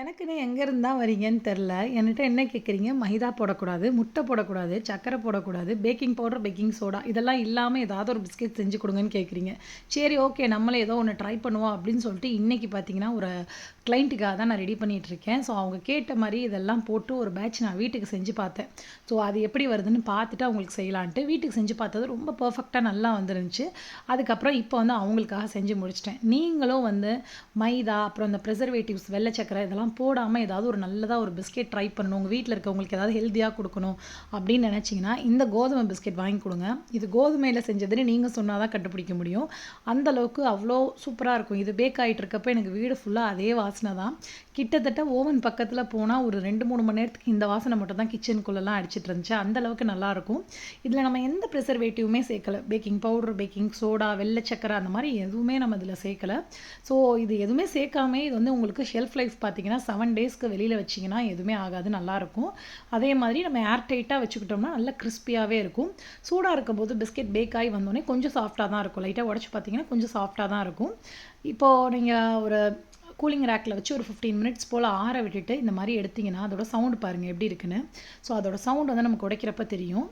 எனக்குன்னு எங்கேருந்து தான் வரீங்கன்னு தெரில. என்கிட்ட என்ன கேட்குறீங்க மைதா போடக்கூடாது முட்டை போடக்கூடாது சக்கரை போடக்கூடாது பேக்கிங் பவுடர் பேக்கிங் சோடா இதெல்லாம் இல்லாமல் ஏதாவது ஒரு பிஸ்கெட் செஞ்சு கொடுங்கன்னு கேட்குறீங்க சரி ஓகே நம்மளே ஏதோ ஒன்று ட்ரை பண்ணுவோம் அப்படின்னு சொல்லிட்டு இன்றைக்கி பார்த்தீங்கன்னா ஒரு கிளைண்ட்டுக்காக தான் நான் ரெடி பண்ணிகிட்டு இருக்கேன். ஸோ அவங்க கேட்ட மாதிரி இதெல்லாம் போட்டு ஒரு பேட்ச் நான் வீட்டுக்கு செஞ்சு பார்த்தேன். ஸோ அது எப்படி வருதுன்னு பார்த்துட்டு அவங்களுக்கு செய்யலான்ட்டு வீட்டுக்கு செஞ்சு பார்த்தது ரொம்ப பர்ஃபெக்டாக நல்லா வந்துருந்துச்சு. அதுக்கப்புறம் இப்போ வந்து அவங்களுக்காக செஞ்சு முடிச்சிட்டேன். நீங்களும் வந்து மைதா அப்புறம் இந்த ப்ரிசர்வேட்டிவ்ஸ் வெள்ளை சக்கரை இதெல்லாம் போடாமல் ஏதாவது ஒரு நல்லதாக ஒரு பிஸ்கெட் ட்ரை பண்ணணும். உங்கள் வீட்டில் இருக்கவங்களுக்கு ஏதாவது ஹெல்த்தியாக கொடுக்கணும் அப்படின்னு நினச்சிங்கன்னா இந்த கோதுமை பிஸ்கெட் வாங்கி கொடுங்க. இது கோதுமையில் செஞ்சதுன்னு நீங்கள் சொன்னால் தான் கண்டுபிடிக்க முடியும். அந்த அளவுக்கு அவ்வளோ சூப்பராக இருக்கும். இது பேக் ஆகிட்டு இருக்கப்போ எனக்கு வீடு ஃபுல்லாக அதே வாசனை தான். கிட்டத்தட்ட ஓவன் பக்கத்தில் போனால் ஒரு ரெண்டு மூணு மணி நேரத்துக்கு இந்த வாசனை மட்டும் தான் கிச்சனுக்குள்ளெல்லாம் அடிச்சிட்டு இருந்துச்சு. அந்த அளவுக்கு நல்லாயிருக்கும் இதில் நம்ம எந்த ப்ரிசர்வேட்டிவுமே சேர்க்கலை. பேக்கிங் பவுடர் பேக்கிங் சோடா வெள்ளை சக்கரை அந்த மாதிரி எதுவுமே நம்ம இதில் சேர்க்கலை. ஸோ இது எதுவுமே சேர்க்காம இது வந்து உங்களுக்கு ஷெல்ஃப் லைஃப் பார்த்தீங்கன்னா செவன் டேஸ்க்கு வெளியில் வச்சிங்கன்னா எதுவுமே ஆகாது நல்லாயிருக்கும். அதே மாதிரி நம்ம ஏர் டைட்டாக வச்சுக்கிட்டோம்னா நல்லா கிறிஸ்பியாகவே இருக்கும். சூடாக இருக்கும்போது பிஸ்கெட் பேக் ஆகி வந்தோடனே கொஞ்சம் சாஃப்டாக தான் இருக்கும். லைட்டாக உடச்சி பார்த்தீங்கன்னா கொஞ்சம் சாஃப்டாக தான் இருக்கும். இப்போது நீங்கள் ஒரு கூலிங் ரேக்கில் வச்சு ஒரு ஃபிஃப்டீன் மினிட்ஸ் போல் ஆற விட்டுட்டு இந்த மாதிரி எடுத்திங்கன்னா அதோட சவுண்டு பாருங்கள் எப்படி இருக்குன்னு. ஸோ அதோட சவுண்ட் வந்து நமக்கு உடைக்கிறப்ப தெரியும்.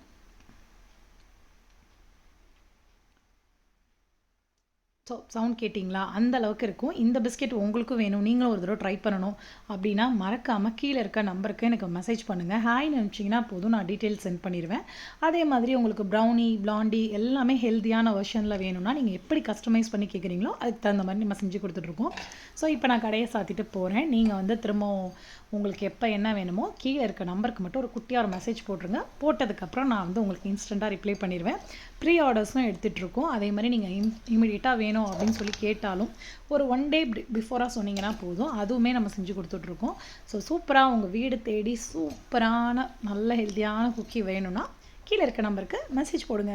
ஸோ சவுண்ட் கேட்டிங்களா? அந்த அளவுக்கு இருக்கும். இந்த பிஸ்கெட் உங்களுக்கும் வேணும். நீங்களும் ஒரு தடவை ட்ரை பண்ணணும். அப்படின்னா மறக்காமல் கீழே இருக்க நம்பருக்கு எனக்கு மெசேஜ் பண்ணுங்கள் ஹாய்னு நினச்சிங்கன்னா போதும். நான் டீட்டெயில்ஸ் சென்ட் பண்ணிடுவேன் அதே மாதிரி உங்களுக்கு ப்ரௌனி பிளாண்டி எல்லாமே ஹெல்த்தியான வெர்ஷனில் வேணும்னா நீங்கள் எப்படி கஸ்டமைஸ் பண்ணி கேட்குறீங்களோ அதுக்கு தகுந்த மாதிரி நம்ம செஞ்சு கொடுத்துட்ருக்கோம் ஸோ இப்போ நான் கடையை சாத்திட்டு போகிறேன் நீங்கள் வந்து திரும்பவும் உங்களுக்கு எப்போ என்ன வேணுமோ கீழே இருக்க நம்பருக்கு மட்டும் ஒரு குட்டியாக ஒரு மெசேஜ் போட்டுருங்க. போட்டதுக்கப்புறம் நான் வந்து உங்களுக்கு இன்ஸ்டண்ட்டாக ரிப்ளை பண்ணிடுவேன் ப்ரீ ஆர்டர்ஸும் எடுத்துகிட்ருக்கோம் அதே மாதிரி நீங்கள் இம் இமீடியட்டாக வேணும் அப்படின்னு சொல்லி கேட்டாலும் ஒரு ஒன் டே பிஃபோராக சொன்னீங்கன்னா போதும். அதுவுமே நம்ம செஞ்சு கொடுத்துட்ருக்கோம். ஸோ சூப்பராக உங்கள் வீடு தேடி சூப்பரான நல்ல ஹெல்த்தியான குக்கி வேணும்னா கீழே இருக்க நம்பருக்கு மெசேஜ் போடுங்க.